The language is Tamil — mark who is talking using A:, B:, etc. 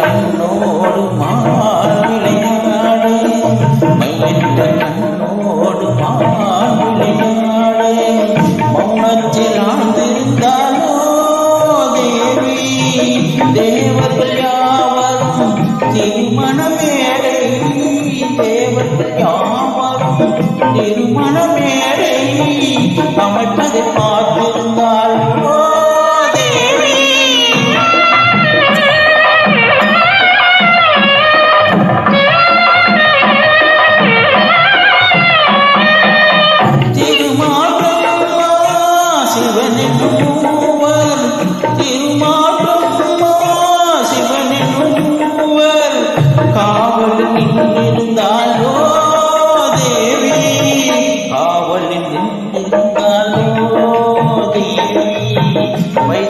A: கண்ணோடு மாவிளையாடே மையற்ற கண்ணோடு மாவிளையாடே மௌனத்தில் ஆழ்ந்திருந்தாலோ தேவி? தேவர்கள் யாவரும் திருமணமேடை தேவர்கள் யாவரும் திருமணமேடை. அமைப்பதை Hallelujah.